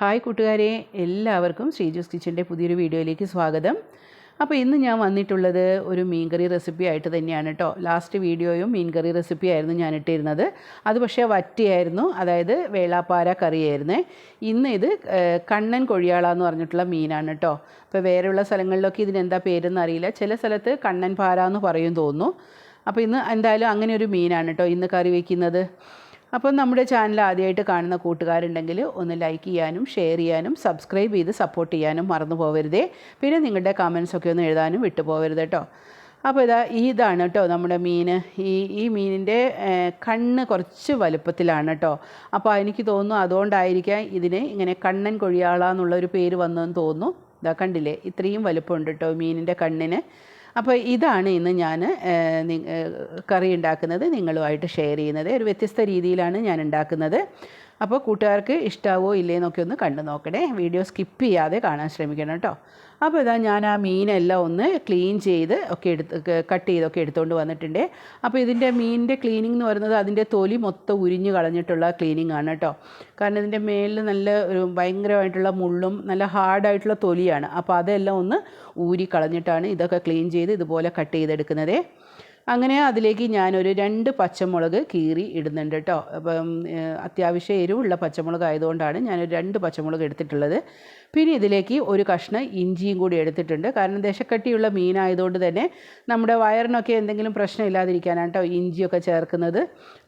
Hi കൂട്ടുകാരെ എല്ലാവർക്കും ശ്രീജൂസ് കിച്ചന്റെ പുതിയൊരു വീഡിയോയിലേക്ക് സ്വാഗതം. അപ്പോൾ ഇന്ന് ഞാൻ വന്നിട്ടുള്ളത് ഒരു മീൻകറി റെസിപ്പി ആയിട്ട് തന്നെയാണ് കേട്ടോ ലാസ്റ്റ് വീഡിയോയും മീൻകറി റെസിപ്പി ആയിരുന്നു ഞാൻ ഇട്ടിരുന്നത്. അത് പക്ഷേ വറ്റിയായിരുന്നു. അതായത് വേളാപ്പാര കറിയായിരുന്നേ. ഇന്ന് ഇത് കണ്ണൻ കൊഴിയാള എന്ന് പറഞ്ഞിട്ടുള്ള മീനാണ് കേട്ടോ അപ്പോൾ വേറെയുള്ള സ്ഥലങ്ങളിലൊക്കെ ഇതിനെന്താ പേരെന്ന് അറിയില്ല. ചില സ്ഥലത്ത് കണ്ണൻ പാര എന്ന് പറയും തോന്നുന്നു. അപ്പോൾ ഇന്ന് എന്തായാലും അങ്ങനെ ഒരു മീനാണ് കേട്ടോ ഇന്ന് കറി വയ്ക്കുന്നത് അപ്പോൾ നമ്മുടെ ചാനൽ ആദ്യമായിട്ട് കാണുന്ന കൂട്ടുകാരുണ്ടെങ്കിൽ ഒന്ന് ലൈക്ക് ചെയ്യാനും ഷെയർ ചെയ്യാനും സബ്സ്ക്രൈബ് ചെയ്ത് സപ്പോർട്ട് ചെയ്യാനും മറന്നു പോകരുതേ പിന്നെ നിങ്ങളുടെ കമൻസൊക്കെ ഒന്ന് എഴുതാനും വിട്ടുപോകരുത് കേട്ടോ അപ്പോൾ ഇതാ ഇതാണ് കേട്ടോ നമ്മുടെ മീൻ. ഈ ഈ മീനിന്റെ കണ്ണ് കുറച്ച് വലുപ്പത്തിലാണ് കേട്ടോ അപ്പോൾ എനിക്ക് തോന്നുന്നു അതുകൊണ്ടായിരിക്കാം ഇതിന് ഇങ്ങനെ കണ്ണൻ കൊഴിയാള എന്നുള്ളൊരു പേര് വന്നതെന്ന് തോന്നുന്നു. ഇതാ കണ്ടില്ലേ? ഇത്രയും വലുപ്പമുണ്ട് കേട്ടോ മീനിന്റെ കണ്ണിന്. അപ്പോൾ ഇതാണ് ഇന്ന് ഞാൻ കറി ഉണ്ടാക്കുന്നത് നിങ്ങളുമായിട്ട് ഷെയർ ചെയ്യുന്നത്. ഒരു വ്യത്യസ്ത രീതിയിലാണ് ഞാൻ ഉണ്ടാക്കുന്നത്. അപ്പോൾ കൂട്ടുകാർക്ക് ഇഷ്ടാവോ ഇല്ലേ എന്നൊക്കെ ഒന്ന് കണ്ടു നോക്കണേ. വീഡിയോ സ്കിപ്പ് ചെയ്യാതെ കാണാൻ ശ്രമിക്കണം കേട്ടോ. അപ്പോൾ ഇതാ ഞാൻ ആ മീനെല്ലാം ഒന്ന് ക്ലീൻ ചെയ്ത് ഒക്കെ എടുത്ത് കട്ട് ചെയ്തൊക്കെ എടുത്തുകൊണ്ട് വന്നിട്ടുണ്ട്. അപ്പോൾ ഇതിന്റെ മീനിന്റെ ക്ലീനിങ് എന്ന് പറയുന്നത് അതിന്റെ തൊലി മൊത്തം ഉരിഞ്ഞ് കളഞ്ഞിട്ടുള്ള ക്ലീനിങ് ആണ് കേട്ടോ. കാരണം ഇതിന്റെ മേലിൽ നല്ല ഒരു ഭയങ്കരമായിട്ടുള്ള മുള്ളും നല്ല ഹാർഡായിട്ടുള്ള തൊലിയാണ്. അപ്പോൾ അതെല്ലാം ഒന്ന് ഊരി കളഞ്ഞിട്ടാണ് ഇതൊക്കെ ക്ലീൻ ചെയ്ത് ഇതുപോലെ കട്ട് ചെയ്തെടുക്കുന്നത്. അങ്ങനെ അതിലേക്ക് ഞാനൊരു രണ്ട് പച്ചമുളക് കീറി ഇടുന്നുണ്ട് കേട്ടോ. അപ്പം അത്യാവശ്യം എരിവുള്ള പച്ചമുളക് ആയതുകൊണ്ടാണ് ഞാനൊരു രണ്ട് പച്ചമുളക് എടുത്തിട്ടുള്ളത്. പിന്നെ ഇതിലേക്ക് ഒരു കഷ്ണം ഇഞ്ചിയും കൂടി എടുത്തിട്ടുണ്ട്. കാരണം ദശക്കട്ടിയുള്ള മീനായതുകൊണ്ട് തന്നെ നമ്മുടെ വയറിനൊക്കെ എന്തെങ്കിലും പ്രശ്നം ഇല്ലാതിരിക്കാനാണ് കേട്ടോ ഇഞ്ചിയൊക്കെ ചേർക്കുന്നത്.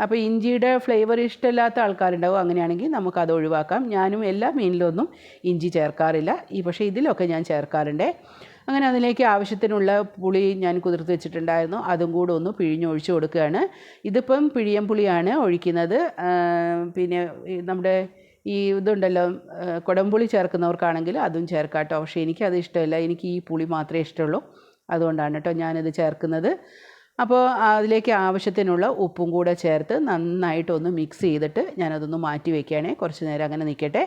അപ്പോൾ ഇഞ്ചിയുടെ ഫ്ലേവർ ഇഷ്ടമില്ലാത്ത ആൾക്കാരുണ്ടാവും. അങ്ങനെയാണെങ്കിൽ നമുക്കത് ഒഴിവാക്കാം. ഞാനും എല്ലാ മീനിലൊന്നും ഇഞ്ചി ചേർക്കാറില്ല. ഈ പക്ഷേ ഇതിലൊക്കെ ഞാൻ ചേർക്കാറുണ്ട്. അങ്ങനെ അതിലേക്ക് ആവശ്യത്തിനുള്ള പുളി ഞാൻ കുതിർത്ത് വെച്ചിട്ടുണ്ടായിരുന്നു. അതും കൂടെ ഒന്ന് പിഴിഞ്ഞൊഴിച്ച് കൊടുക്കുകയാണ്. ഇതിപ്പം പിഴിയൻ പുളിയാണ് ഒഴിക്കുന്നത്. പിന്നെ നമ്മുടെ ഈ ഇതുണ്ടല്ലോ കുടംപുളി ചേർക്കുന്നവർക്കാണെങ്കിൽ അതും ചേർക്കാം കേട്ടോ പക്ഷേ എനിക്കത് ഇഷ്ടമല്ല. എനിക്ക് ഈ പുളി മാത്രമേ ഇഷ്ടമുള്ളൂ. അതുകൊണ്ടാണ് കേട്ടോ ഞാനിത് ചേർക്കുന്നത്. അപ്പോൾ അതിലേക്ക് ആവശ്യത്തിനുള്ള ഉപ്പും കൂടെ ചേർത്ത് നന്നായിട്ടൊന്ന് മിക്സ് ചെയ്തിട്ട് ഞാനതൊന്ന് മാറ്റി വയ്ക്കുകയാണെങ്കിൽ കുറച്ച് നേരം അങ്ങനെ നിൽക്കട്ടെ.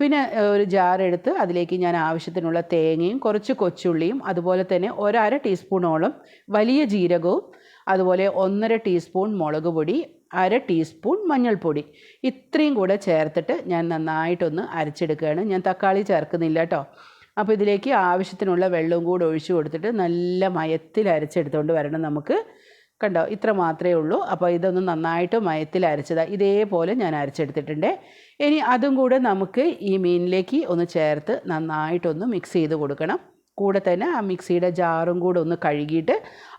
പിന്നെ ഒരു ജാർ എടുത്ത് അതിലേക്ക് ഞാൻ ആവശ്യത്തിനുള്ള തേങ്ങയും കുറച്ച് കൊച്ചുള്ളിയും അതുപോലെ തന്നെ ഒരര ടീസ്പൂണോളം വലിയ ജീരകവും അതുപോലെ ഒന്നര ടീസ്പൂൺ മുളക് പൊടി അര ടീസ്പൂൺ മഞ്ഞൾപ്പൊടി. ഇത്രയും കൂടെ ചേർത്തിട്ട് ഞാൻ നന്നായിട്ടൊന്ന് അരച്ചെടുക്കുകയാണ്. ഞാൻ തക്കാളി ചേർക്കുന്നില്ല കേട്ടോ അപ്പോൾ ഇതിലേക്ക് ആവശ്യത്തിനുള്ള വെള്ളവും കൂടെ ഒഴിച്ചു കൊടുത്തിട്ട് നല്ല മയത്തിൽ അരച്ചെടുത്തുകൊണ്ട് വരണം നമുക്ക്. കണ്ടോ? ഇത്ര മാത്രമേ ഉള്ളൂ. അപ്പോൾ ഇതൊന്ന് നന്നായിട്ട് മയത്തിൽ അരച്ചതാണ് ഇതേപോലെ ഞാൻ അരച്ചെടുത്തിട്ടുണ്ട്. ഇനി അതും കൂടെ നമുക്ക് ഈ മീനിലേക്ക് ഒന്ന് ചേർത്ത് നന്നായിട്ടൊന്ന് മിക്സ് ചെയ്ത് കൊടുക്കണം. കൂടെ തന്നെ ആ മിക്സിയുടെ ജാറും കൂടെ ഒന്ന് കഴുകിയിട്ട്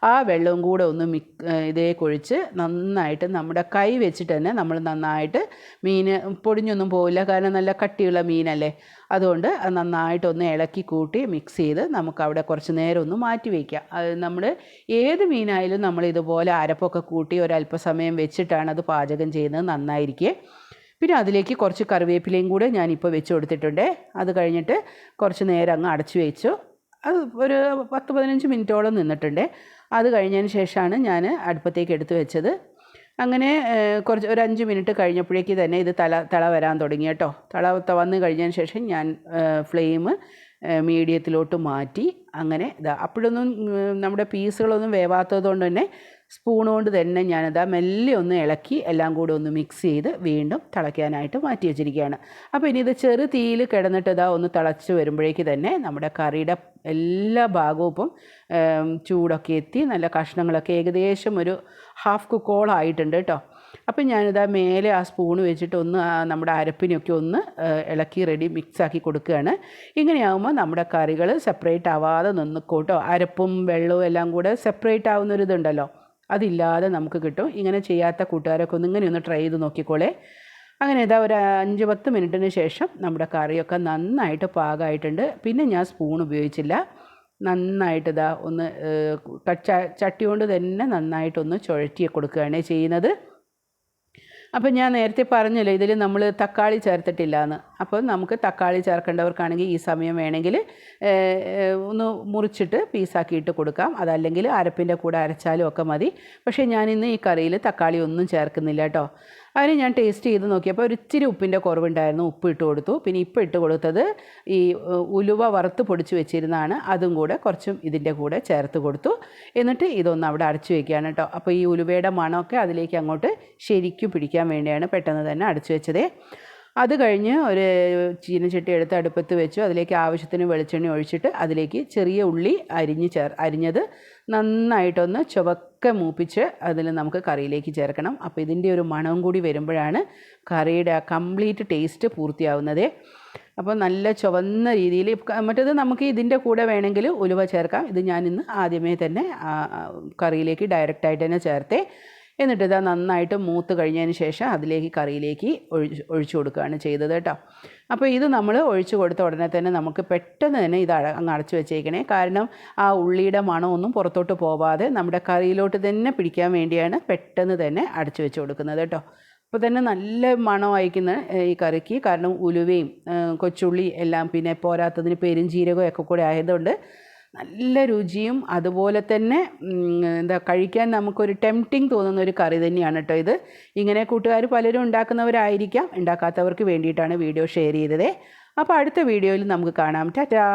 ആ വെള്ളവും കൂടെ ഒന്ന് മിക് ഇതേ കൊഴിച്ച് നന്നായിട്ട് നമ്മുടെ കൈ വെച്ചിട്ട് തന്നെ നമ്മൾ നന്നായിട്ട് മീൻ പൊടിഞ്ഞൊന്നും പോവില്ല കാരണം നല്ല കട്ടിയുള്ള മീനല്ലേ. അതുകൊണ്ട് അത് നന്നായിട്ടൊന്ന് ഇളക്കി കൂട്ടി മിക്സ് ചെയ്ത് നമുക്ക് അവിടെ കുറച്ച് നേരം ഒന്ന് മാറ്റി വയ്ക്കാം അത് നമ്മൾ ഏത് മീനായാലും നമ്മൾ ഇതുപോലെ അരപ്പൊക്കെ കൂട്ടി ഒരല്പസമയം വെച്ചിട്ടാണ് അത് പാചകം ചെയ്യുന്നത്. നന്നായിരിക്കേ. പിന്നെ അതിലേക്ക് കുറച്ച് കറിവേപ്പിലയും കൂടെ ഞാനിപ്പോൾ വെച്ച് കൊടുത്തിട്ടുണ്ട്. അത് കഴിഞ്ഞിട്ട് കുറച്ച് നേരം അങ്ങ് അടച്ചു വെച്ചു. അത് ഒരു പത്ത് പതിനഞ്ച് മിനിറ്റോളം നിന്നിട്ടുണ്ട്. അത് കഴിഞ്ഞതിന് ശേഷമാണ് ഞാൻ അടുപ്പത്തേക്ക് എടുത്തു വെച്ചത്. അങ്ങനെ കുറച്ച് ഒരു അഞ്ച് മിനിറ്റ് കഴിഞ്ഞപ്പോഴേക്ക് തന്നെ ഇത് തല തള വരാൻ തുടങ്ങി കേട്ടോ. തള വന്നു കഴിഞ്ഞതിന് ശേഷം ഞാൻ ഫ്ലെയിം മീഡിയത്തിലോട്ട് മാറ്റി അങ്ങനെ ഇതാ. അപ്പോഴൊന്നും നമ്മുടെ പീസുകളൊന്നും വേവാത്തത് കൊണ്ട് തന്നെ സ്പൂൺ കൊണ്ട് തന്നെ ഞാനത് മെല്ലെ ഒന്ന് ഇളക്കി എല്ലാം കൂടെ ഒന്ന് മിക്സ് ചെയ്ത് വീണ്ടും തിളയ്ക്കാനായിട്ട് മാറ്റി വെച്ചിരിക്കുകയാണ്. അപ്പോൾ ഇനി ഇത് ചെറു തീയിൽ കിടന്നിട്ട് ഇതാ ഒന്ന് തിളച്ച് വരുമ്പോഴേക്ക് തന്നെ നമ്മുടെ കറിയുടെ എല്ലാ ഭാഗവും ഇപ്പം ചൂടൊക്കെ എത്തി നല്ല കഷ്ണങ്ങളൊക്കെ ഏകദേശം ഒരു ഹാഫ് കുക്കോളായിട്ടുണ്ട് കേട്ടോ. അപ്പം ഞാനിതാ മേലെ ആ സ്പൂൺ വെച്ചിട്ട് ഒന്ന് നമ്മുടെ അരപ്പിനൊക്കെ ഒന്ന് ഇളക്കി റെഡി മിക്സാക്കി കൊടുക്കുകയാണ്. ഇങ്ങനെയാകുമ്പോൾ നമ്മുടെ കറികൾ സെപ്പറേറ്റ് ആവാതെ നിന്നിക്കോട്ടോ. അരപ്പും വെള്ളവും എല്ലാം കൂടെ സെപ്പറേറ്റ് ആവുന്നൊരിതുണ്ടല്ലോ. അതില്ലാതെ നമുക്ക് കിട്ടും. ഇങ്ങനെ ചെയ്യാത്ത കൂട്ടുകാരൊക്കെ ഒന്ന് ഇങ്ങനെ ഒന്ന് ട്രൈ ചെയ്ത് നോക്കിക്കോളേ. അങ്ങനെ ഇതാ ഒരു അഞ്ച് പത്ത് മിനിറ്റിന് ശേഷം നമ്മുടെ കറിയൊക്കെ നന്നായിട്ട് പാകമായിട്ടുണ്ട്. പിന്നെ ഞാൻ സ്പൂൺ ഉപയോഗിച്ചില്ല. നന്നായിട്ട് ഇതാ ഒന്ന് ചട്ടി കൊണ്ട് തന്നെ നന്നായിട്ടൊന്ന് ചുഴറ്റി കൊടുക്കുകയാണ് ചെയ്യുന്നത്. അപ്പം ഞാൻ നേരത്തെ പറഞ്ഞല്ലോ ഇതിൽ നമ്മൾ തക്കാളി ചേർത്തിട്ടില്ല എന്ന് അപ്പോൾ നമുക്ക് തക്കാളി ചേർക്കേണ്ടവർക്കാണെങ്കിൽ ഈ സമയം വേണമെങ്കിൽ ഒന്ന് മുറിച്ചിട്ട് പീസാക്കിയിട്ട് കൊടുക്കാം. അതല്ലെങ്കിൽ അരപ്പിന്റെ കൂടെ അരച്ചാലും ഒക്കെ മതി. പക്ഷേ ഞാനിന്ന് ഈ കറിയിൽ തക്കാളി ഒന്നും ചേർക്കുന്നില്ല കേട്ടോ. അതിന് ഞാൻ ടേസ്റ്റ് ചെയ്ത് നോക്കിയപ്പോൾ ഒരു ഇച്ചിരി ഉപ്പിന്റെ കുറവുണ്ടായിരുന്നു. ഉപ്പ് ഇട്ട് കൊടുത്തു. പിന്നെ ഇപ്പം ഇട്ട് കൊടുത്തത് ഈ ഉലുവ വറുത്ത് പൊടിച്ച് വെച്ചിരുന്നതാണ്. അതും കൂടെ കുറച്ചും ഇതിന്റെ കൂടെ ചേർത്ത് കൊടുത്തു. എന്നിട്ട് ഇതൊന്ന് അവിടെ അടച്ചു വെക്കുകയാണ് കേട്ടോ. അപ്പോൾ ഈ ഉലുവയുടെ മണമൊക്കെ അതിലേക്ക് അങ്ങോട്ട് ശരിക്കും പിടിക്കാൻ വേണ്ടിയാണ് പെട്ടെന്ന് തന്നെ അടച്ചു വെച്ചത്. അത് കഴിഞ്ഞ് ഒരു ചീനച്ചട്ടി എടുത്ത് അടുപ്പത്ത് വെച്ചു. അതിലേക്ക് ആവശ്യത്തിന് വെളിച്ചെണ്ണ ഒഴിച്ചിട്ട് അതിലേക്ക് ചെറിയ ഉള്ളി അരിഞ്ഞ് ചേർ അരിഞ്ഞത് നന്നായിട്ടൊന്ന് ചുവക്കെ മൂപ്പിച്ച് അതിൽ നമുക്ക് കറിയിലേക്ക് ചേർക്കണം. അപ്പോൾ ഇതിന്റെ ഒരു മണവും കൂടി വരുമ്പോഴാണ് കറിയുടെ ആ കംപ്ലീറ്റ് ടേസ്റ്റ് പൂർത്തിയാവുന്നത്. അപ്പോൾ നല്ല ചുവന്ന രീതിയിൽ മറ്റേത് നമുക്ക് ഇതിന്റെ കൂടെ വേണമെങ്കിൽ ഉലുവ ചേർക്കാം. ഇത് ഞാൻ ഇന്ന് ആദ്യമേ തന്നെ കറിയിലേക്ക് ഡയറക്റ്റായിട്ട് തന്നെ ചേർത്തേ. എന്നിട്ട് ഇതാ നന്നായിട്ട് മൂത്ത് കഴിഞ്ഞതിന് ശേഷം അതിലേക്ക് കറിയിലേക്ക് ഒഴിച്ച് ഒഴിച്ചു കൊടുക്കുകയാണ് ചെയ്തത് കേട്ടോ. അപ്പോൾ ഇത് നമ്മൾ ഒഴിച്ചു കൊടുത്ത ഉടനെ തന്നെ നമുക്ക് പെട്ടെന്ന് തന്നെ ഇത് അങ്ങ് അടച്ചു വെച്ചേക്കണേ. കാരണം ആ ഉള്ളിയുടെ മണമൊന്നും പുറത്തോട്ട് പോവാതെ നമ്മുടെ കറിയിലോട്ട് തന്നെ പിടിക്കാൻ വേണ്ടിയാണ് പെട്ടെന്ന് തന്നെ അടച്ചു വെച്ച് കൊടുക്കുന്നത് കേട്ടോ. അപ്പോൾ തന്നെ നല്ല മണം അയക്കുന്ന ഈ കറിക്ക്. കാരണം ഉലുവയും കൊച്ചുള്ളി എല്ലാം പിന്നെ പോരാത്തതിന് പെരുംജീരകവും ഒക്കെ കൂടെ ആയതുകൊണ്ട് നല്ല രുചിയും അതുപോലെ തന്നെ എന്താ കഴിക്കാൻ നമുക്കൊരു ടെംപ്റ്റിംഗ് തോന്നുന്ന ഒരു കറി തന്നെയാണ് കേട്ടോ ഇത്. ഇങ്ങനെ കൂട്ടുകാർ പലരും ഉണ്ടാക്കുന്നവരായിരിക്കാം ഉണ്ടാക്കാത്തവർക്ക് വേണ്ടിയിട്ടാണ് വീഡിയോ ഷെയർ ചെയ്തത്. അപ്പോൾ അടുത്ത വീഡിയോയിൽ നമുക്ക് കാണാം. ടാറ്റാ!